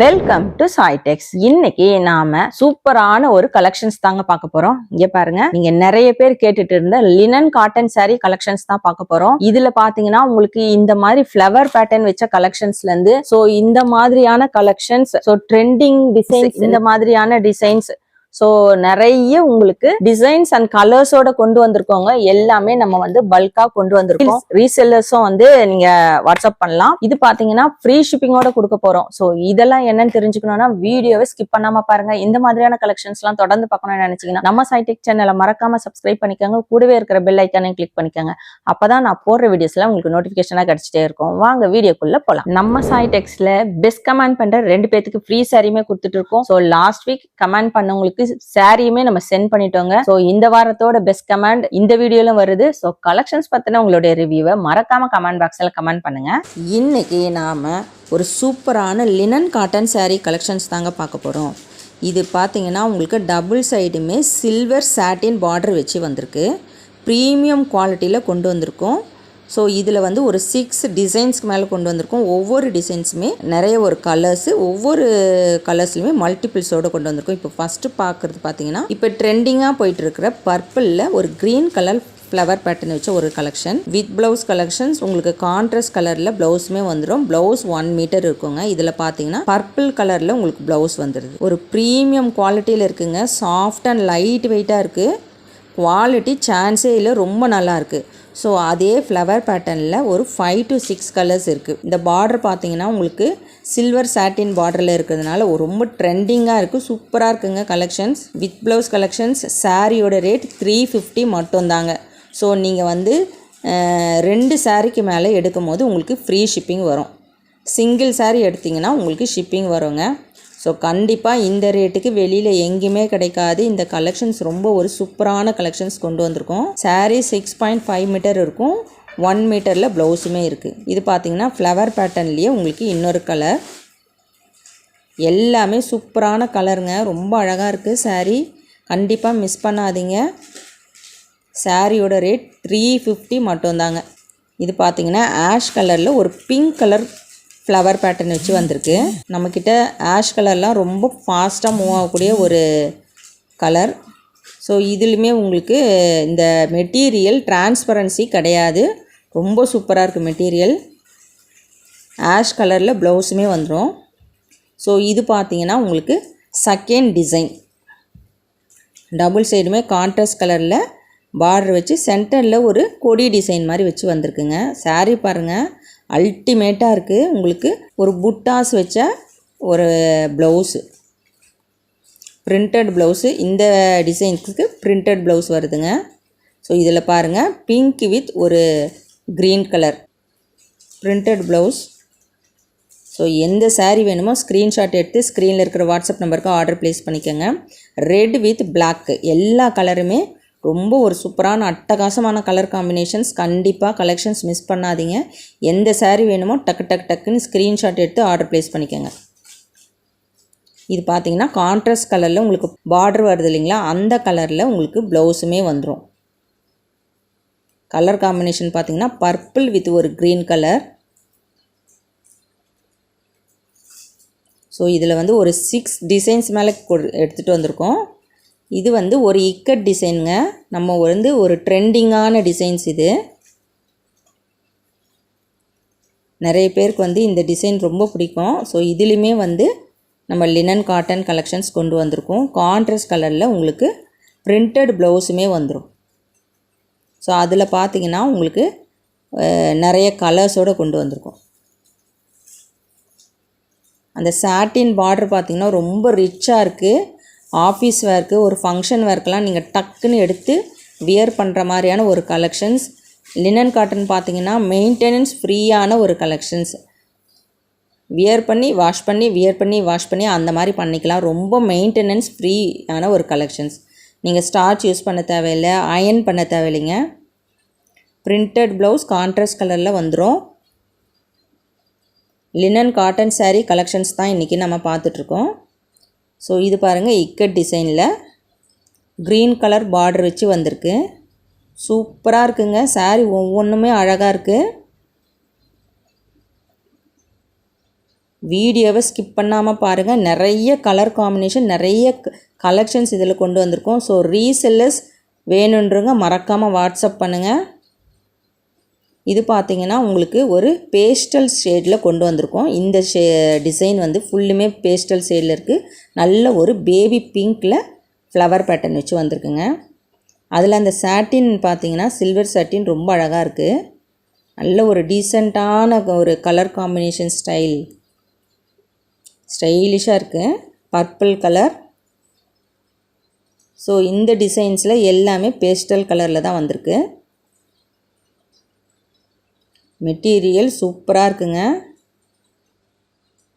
Welcome to சாய்டெக்ஸ் இன்னைக்கு நாம சூப்பரான ஒரு கலெக்ஷன்ஸ் தாங்க பார்க்க போறோம். இங்க பாருங்க நீங்க நிறைய பேர் கேட்டுட்டு இருந்த லினன் காட்டன் சாரி கலெக்ஷன்ஸ் தான் பார்க்க போறோம். இதுல பாத்தீங்கன்னா உங்களுக்கு இந்த மாதிரி ஃபிளவர் பேட்டர்ன் வச்ச கலெக்ஷன்ஸ்ல இருந்து சோ இந்த மாதிரியான கலெக்ஷன்ஸ் சோ ட்ரெண்டிங் டிசைன்ஸ் இந்த மாதிரியான டிசைன்ஸ் ஸோ நிறைய உங்களுக்கு டிசைன்ஸ் அண்ட் கலர்ஸோட கொண்டு வந்திருக்கோங்க எல்லாமே நம்ம வந்து பல்கா கொண்டு வந்திருக்கோம். ரீசெல்லர்ஸும் வந்து நீங்க வாட்ஸ்அப் பண்ணலாம். இது பாத்தீங்கன்னா ஃப்ரீ ஷிப்பிங்கோட கொடுக்க போறோம். ஸோ இதெல்லாம் என்னன்னு தெரிஞ்சுக்கணும்னா வீடியோவை ஸ்கிப் பண்ணாம பாருங்க. இந்த மாதிரியான கலெக்ஷன்ஸ் எல்லாம் தொடர்ந்து பார்க்கணும்னு நினைச்சீங்கன்னா நம்ம சைடெக் சேனலை மறக்காம சப்ஸ்கிரைப் பண்ணிக்கோங்க. கூடவே இருக்கிற பெல் ஐக்கானையும் கிளிக் பண்ணிக்கோங்க. அப்பதான் நான் போடுற வீடியோஸ்ல உங்களுக்கு நோட்டிபிகேஷனா கிடைச்சிட்டே இருக்கும். வாங்க வீடியோக்குள்ள போலாம். நம்ம சாய்டெக்ஸ்ல பெஸ்ட் கமெண்ட் பண்ற ரெண்டு பேத்துக்கு ஃப்ரீ சாரியுமே கொடுத்துட்டு இருக்கோம். ஸோ லாஸ்ட் வீக் கமெண்ட் பண்ணவங்களுக்கு சாரியுமே நம்ம சென்ட் பண்ணிட்டோங்க. ஸோ இந்த வாரத்தோட பெஸ்ட் கமெண்ட் இந்த வீடியோல வருது. ஸோ கலெக்ஷன்ஸ் பத்தின உங்களுடைய ரிவ்யூவை மறக்காம கமெண்ட் பாக்ஸ்ல கமெண்ட் பண்ணுங்க. இன்னைக்கு நாம ஒரு சூப்பரான லினன் காட்டன் சாரீ கலெக்ஷன்ஸ் தாங்க பார்க்க போகிறோம் இது பார்த்தீங்கன்னா உங்களுக்கு டபுள் சைடுமே சில்வர் சாட்டின் பார்டர் வச்சு வந்திருக்கு. ப்ரீமியம் குவாலிட்டியில் கொண்டு வந்திருக்கோம். ஸோ இதில் வந்து ஒரு சிக்ஸ் டிசைன்ஸ்க்கு மேலே கொண்டு வந்திருக்கோம். ஒவ்வொரு டிசைன்ஸுமே நிறைய ஒரு கலர்ஸு ஒவ்வொரு கலர்ஸ்லையுமே மல்டிபிள்ஸோடு கொண்டு வந்திருக்கோம். இப்போ ஃபஸ்ட்டு பார்க்குறது பார்த்தீங்கன்னா இப்போ ட்ரெண்டிங்காக போயிட்டு இருக்கிற பர்பிளில் ஒரு க்ரீன் கலர் ஃப்ளவர் பேட்டர்ன் வச்ச ஒரு கலெக்ஷன் வித் ப்ளவுஸ் கலெக்ஷன்ஸ் உங்களுக்கு கான்ட்ராஸ்ட் கலரில் ப்ளவுஸுமே வந்துடும் ப்ளவுஸ் ஒன் மீட்டர் இருக்குங்க. இதில் பார்த்தீங்கன்னா பர்பிள் கலரில் உங்களுக்கு ப்ளவுஸ் வந்துடுது ஒரு ப்ரீமியம் குவாலிட்டியில் இருக்குங்க. சாஃப்ட் அண்ட் லைட் வெயிட்டாக இருக்குது குவாலிட்டி சான்ஸே இல்லை ரொம்ப நல்லா இருக்குது ஸோ அதே ஃப்ளவர் பேட்டர்னில் ஒரு ஃபைவ் டு சிக்ஸ் கலர்ஸ் இருக்குது இந்த பார்டர் பார்த்தீங்கன்னா உங்களுக்கு சில்வர் சாட்டின் பார்டரில் இருக்கிறதுனால ரொம்ப ட்ரெண்டிங்காக இருக்குது சூப்பராக இருக்குங்க கலெக்ஷன்ஸ் வித் ப்ளவுஸ் கலெக்ஷன்ஸ் சாரியோட ரேட் த்ரீ ஃபிஃப்டி மட்டும்தாங்க. ஸோ நீங்கள் வந்து ரெண்டு சாரிக்கு மேலே எடுக்கும் போது உங்களுக்கு ஃப்ரீ ஷிப்பிங் வரும். சிங்கிள் saree எடுத்தீங்கன்னா உங்களுக்கு ஷிப்பிங் வருங்க. ஸோ கண்டிப்பாக இந்த ரேட்டுக்கு வெளியில் எங்கேயுமே கிடைக்காது. இந்த கலெக்ஷன்ஸ் ரொம்ப ஒரு சூப்பரான கலெக்ஷன்ஸ் கொண்டு வந்திருக்கோம். Sari six point five meter இருக்கும். ஒன் மீட்டரில் ப்ளவுஸுமே இருக்குது இது பார்த்தீங்கன்னா ஃப்ளவர் பேட்டர்ன்லேயே உங்களுக்கு இன்னொரு கலர் எல்லாமே சூப்பரான கலருங்க ரொம்ப அழகாக இருக்குது சாரீ கண்டிப்பாக மிஸ் பண்ணாதீங்க. சாரியோட ரேட் த்ரீ ஃபிஃப்டி மட்டும்தாங்க. இது பார்த்தீங்கன்னா ஆஷ் கலரில் ஒரு பிங்க் கலர் ஃப்ளவர் பேட்டர்ன் வச்சு வந்திருக்கு. நம்மக்கிட்ட ஆஷ் கலர்லாம் ரொம்ப ஃபாஸ்ட்டாக மூவ் ஆகக்கூடிய ஒரு கலர் ஸோ இதுலையுமே உங்களுக்கு இந்த மெட்டீரியல் டிரான்ஸ்பரன்சி கிடையாது. ரொம்ப சூப்பராக இருக்குது மெட்டீரியல் ஆஷ் கலரில் ப்ளவுஸுமே வந்துடும் ஸோ இது பார்த்தீங்கன்னா உங்களுக்கு செகண்ட் டிசைன் டபுள் சைடுமே கான்ட்ராஸ்ட் கலரில் பார்டர் வச்சு சென்டரில் ஒரு கொடி டிசைன் மாதிரி வச்சு வந்திருக்குங்க. சாரீ பாருங்கள் அல்டிமேட்டாக இருக்குது உங்களுக்கு ஒரு புட்டாஸ் வச்ச ஒரு ப்ளவுஸு பிரிண்டட் ப்ளவுஸு இந்த டிசைன்ஸுக்கு பிரிண்டட் ப்ளவுஸ் வருதுங்க. ஸோ இதில் பாருங்கள் பிங்க் வித் ஒரு green colour printed blouse so எந்த சாரீ வேணுமோ ஸ்க்ரீன்ஷாட் எடுத்து ஸ்க்ரீனில் இருக்கிற வாட்ஸ்அப் நம்பருக்கு ஆர்டர் ப்ளேஸ் பண்ணிக்கோங்க. Red with Black. எல்லா கலருமே ரொம்ப ஒரு சூப்பரான அட்டகாசமான கலர் காம்பினேஷன்ஸ் கண்டிப்பாக கலெக்ஷன்ஸ் மிஸ் பண்ணாதீங்க. எந்த சாரீ வேணுமோ டக்கு டக்கு டக்குன்னு ஸ்க்ரீன்ஷாட் எடுத்து ஆர்டர் ப்ளேஸ் பண்ணிக்கோங்க. இது பார்த்தீங்கன்னா கான்ட்ராஸ்ட் கலரில் உங்களுக்கு பார்டர் வருது இல்லைங்களா? அந்த கலரில் உங்களுக்கு ப்ளவுஸுமே வந்துடும் கலர் காம்பினேஷன் பார்த்தீங்கன்னா பர்பிள் வித் ஒரு க்ரீன் கலர் ஸோ இதில் வந்து ஒரு சிக்ஸ் டிசைன்ஸ் மேலே எடுத்துகிட்டு வந்திருக்கோம். இது வந்து ஒரு இக்கட் டிசைனுங்க. நம்ம வந்து ஒரு ட்ரெண்டிங்கான டிசைன்ஸ் இது. நிறைய பேருக்கு வந்து இந்த டிசைன் ரொம்ப பிடிக்கும். ஸோ இதுலேயுமே வந்து நம்ம லினன் காட்டன் கலெக்ஷன்ஸ் கொண்டு வந்திருக்கோம். கான்ட்ராஸ்ட் கலரில் உங்களுக்கு பிரிண்டட் ப்ளவுஸுமே வந்துடும் ஸோ அதில் பார்த்தீங்கன்னா உங்களுக்கு நிறைய கலர்ஸோடு கொண்டு வந்திருக்கோம். அந்த சாட்டின் பார்டர் பார்த்தீங்கன்னா ரொம்ப ரிச்சாக இருக்குது ஆஃபீஸ் வேர்க்கு ஒரு ஃபங்க்ஷன் வேர்க்கெலாம் நீங்கள் டக்குன்னு எடுத்து வியர் பண்ணுற மாதிரியான ஒரு கலெக்ஷன்ஸ் லினன் காட்டன் பார்த்தீங்கன்னா மெயின்டெனன்ஸ் ஃப்ரீயான ஒரு கலெக்ஷன்ஸ் வியர் பண்ணி வாஷ் பண்ணி வியர் பண்ணி வாஷ் பண்ணி அந்த மாதிரி பண்ணிக்கலாம். ரொம்ப மெயின்டெனன்ஸ் ஃப்ரீயான ஒரு கலெக்ஷன்ஸ் நீங்கள் ஸ்டார்ச் யூஸ் பண்ண தேவையில்லை அயன் பண்ண தேவையில்லைங்க. பிரிண்டட் ப்ளவுஸ் கான்ட்ராஸ்ட் கலரில் வந்துடும் லினன் காட்டன் சாரீ கலெக்ஷன்ஸ் தான் இன்றைக்கி நம்ம பார்த்துட்ருக்கோம் ஸோ இது பாருங்கள் இக்கட் டிசைனில் க்ரீன் கலர் பார்டர் வச்சு வந்திருக்கு. சூப்பராக இருக்குங்க. Saree ஒவ்வொன்றுமே அழகாக இருக்குது வீடியோவை ஸ்கிப் பண்ணாமல் பாருங்கள் நிறைய கலர் காம்பினேஷன் நிறைய கலெக்ஷன்ஸ் இதில் கொண்டு வந்திருக்கோம். ஸோ ரீசெல்லர்ஸ் வேணுன்றவங்க மறக்காமல் வாட்ஸ்அப் பண்ணுங்கள் இது பார்த்தீங்கன்னா உங்களுக்கு ஒரு பேஸ்டல் ஷேடில் கொண்டு வந்திருக்கோம். இந்த ஷே டிசைன் வந்து ஃபுல்லுமே பேஸ்டல் ஷேடில் இருக்குது நல்ல ஒரு பேபி பிங்க்கில் ஃப்ளவர் பேட்டர்ன் வச்சு வந்திருக்குங்க. அதில் அந்த சாட்டின் பார்த்தீங்கன்னா சில்வர் சாட்டின் ரொம்ப அழகாக இருக்குது நல்ல ஒரு டீசெண்டான ஒரு கலர் காம்பினேஷன் ஸ்டைல் ஸ்டைலிஷாக இருக்குது பர்பிள் கலர் ஸோ இந்த டிசைன்ஸில் எல்லாமே பேஸ்டல் கலரில் தான் வந்திருக்கு. மெட்டீரியல் சூப்பராக இருக்குங்க.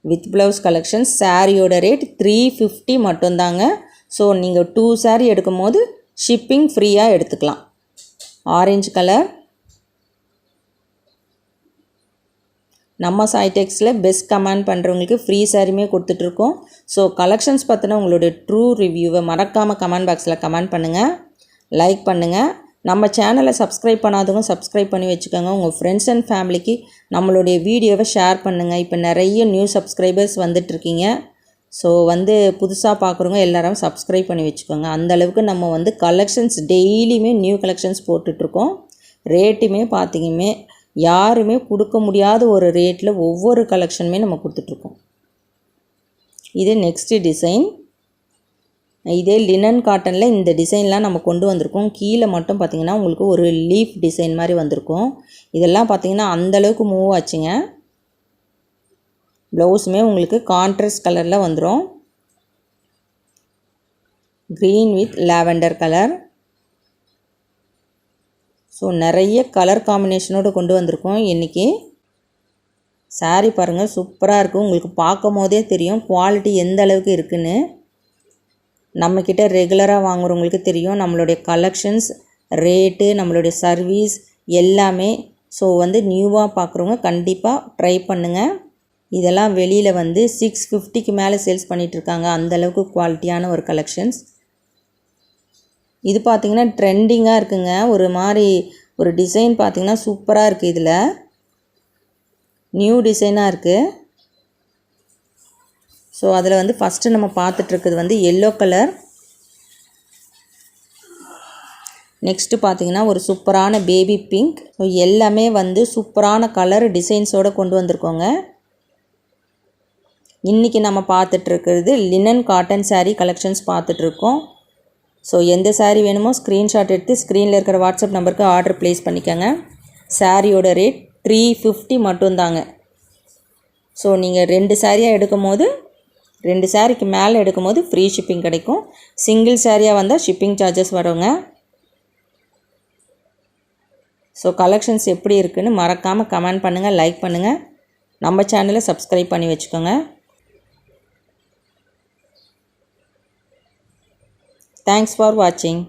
வித் ப்ளவுஸ் கலெக்ஷன் சாரியோட ரேட் த்ரீ ஃபிஃப்டி மட்டும்தாங்க. ஸோ நீங்கள் டூ சாரீ எடுக்கும் போது ஷிப்பிங் ஃப்ரீயாக எடுத்துக்கலாம். ஆரஞ்சு கலர் நம்ம சாய்டெக்ஸில் பெஸ்ட் கமெண்ட் பண்ணுறவங்களுக்கு ஃப்ரீ சாரியுமே கொடுத்துட்ருக்கோம் ஸோ கலெக்ஷன்ஸ் பார்த்தினா உங்களுடைய ட்ரூ ரிவ்யூவை மறக்காமல் கமெண்ட் பாக்ஸில் கமெண்ட் பண்ணுங்கள் லைக் பண்ணுங்கள் நம்ம சேனலை சப்ஸ்கிரைப் பண்ணாதவங்க சப்ஸ்கிரைப் பண்ணி வச்சுக்கோங்க. உங்கள் ஃப்ரெண்ட்ஸ் அண்ட் ஃபேமிலிக்கு நம்மளுடைய வீடியோவை ஷேர் பண்ணுங்கள் இப்போ நிறைய நியூ சப்ஸ்கிரைபர்ஸ் வந்துட்ருக்கீங்க ஸோ வந்து புதுசாக பார்க்குறவங்க எல்லாரும் சப்ஸ்கிரைப் பண்ணி வச்சுக்கோங்க. அந்தளவுக்கு நம்ம வந்து கலெக்ஷன்ஸ் டெய்லியுமே நியூ கலெக்ஷன்ஸ் போட்டுட்ருக்கோம் ரேட்டுமே பார்த்திங்கமே யாருமே கொடுக்க முடியாத ஒரு ரேட்டில் ஒவ்வொரு கலெக்ஷனுமே நம்ம கொடுத்துட்ருக்கோம் இது நெக்ஸ்ட்டு டிசைன் இதே லினன் காட்டனில் இந்த டிசைன்லாம் நம்ம கொண்டு வந்திருக்கோம். கீழே மட்டும் பார்த்திங்கன்னா உங்களுக்கு ஒரு லீஃப் டிசைன் மாதிரி வந்திருக்கும். இதெல்லாம் பார்த்திங்கன்னா அந்தளவுக்கு மூவ் ஆச்சுங்க. ப்ளவுஸுமே உங்களுக்கு கான்ட்ரஸ்ட் கலரில் வந்துடும் green with lavender colour so நிறைய கலர் காம்பினேஷனோடு கொண்டு வந்திருக்கோம் இன்றைக்கி சாரீ பாருங்கள் சூப்பராக இருக்கும் உங்களுக்கு பார்க்கும் போதே தெரியும். குவாலிட்டி எந்த அளவுக்கு இருக்குன்னு. நம்மக்கிட்ட ரெகுலராக வாங்குறவங்களுக்கு தெரியும். நம்மளுடைய கலெக்ஷன்ஸ் ரேட்டு நம்மளுடைய சர்வீஸ் எல்லாமே. ஸோ வந்து நியூவாக பார்க்குறவங்க கண்டிப்பாக ட்ரை பண்ணுங்கள் இதெல்லாம் வெளியில் வந்து சிக்ஸ் ஃபிஃப்டிக்கு மேலே சேல்ஸ் பண்ணிகிட்ருக்காங்க அந்தளவுக்கு குவாலிட்டியான ஒரு கலெக்ஷன்ஸ் இது பார்த்திங்கன்னா ட்ரெண்டிங்காக இருக்குங்க. ஒரு மாதிரி ஒரு டிசைன் பார்த்திங்கன்னா சூப்பராக இருக்குது இதில். நியூ டிசைனாக இருக்குது ஸோ அதில் வந்து ஃபஸ்ட்டு நம்ம பார்த்துட்ருக்குது வந்து எல்லோ கலர் நெக்ஸ்ட்டு பார்த்தீங்கன்னா ஒரு சூப்பரான பேபி பிங்க் ஸோ எல்லாமே வந்து சூப்பரான கலர் டிசைன்ஸோடு கொண்டு வந்திருக்கோங்க. இன்றைக்கி நம்ம பார்த்துட்ருக்கிறது லினன் காட்டன் சாரீ கலெக்ஷன்ஸ் பார்த்துட்ருக்கோம் ஸோ எந்த சாரீ வேணுமோ ஸ்க்ரீன்ஷாட் எடுத்து ஸ்க்ரீனில் இருக்கிற வாட்ஸ்அப் நம்பருக்கு ஆர்டர் ப்ளேஸ் பண்ணிக்கோங்க. சாரியோட ரேட் த்ரீ ஃபிஃப்டி மட்டும்தாங்க. ஸோ நீங்கள் ரெண்டு சாரியாக எடுக்கும் போது ரெண்டு சாரிக்கு மேலே எடுக்கும்போது ஃப்ரீ ஷிப்பிங் கிடைக்கும். சிங்கிள் சாரியாக வந்தால் ஷிப்பிங் சார்ஜஸ் வருங்க. ஸோ கலெக்ஷன்ஸ் எப்படி இருக்குதுன்னு மறக்காமல் கமெண்ட் பண்ணுங்கள் லைக் பண்ணுங்கள் நம்ம சேனலை சப்ஸ்கிரைப் பண்ணி வச்சுக்கோங்க. தேங்க்ஸ் ஃபார் வாட்சிங்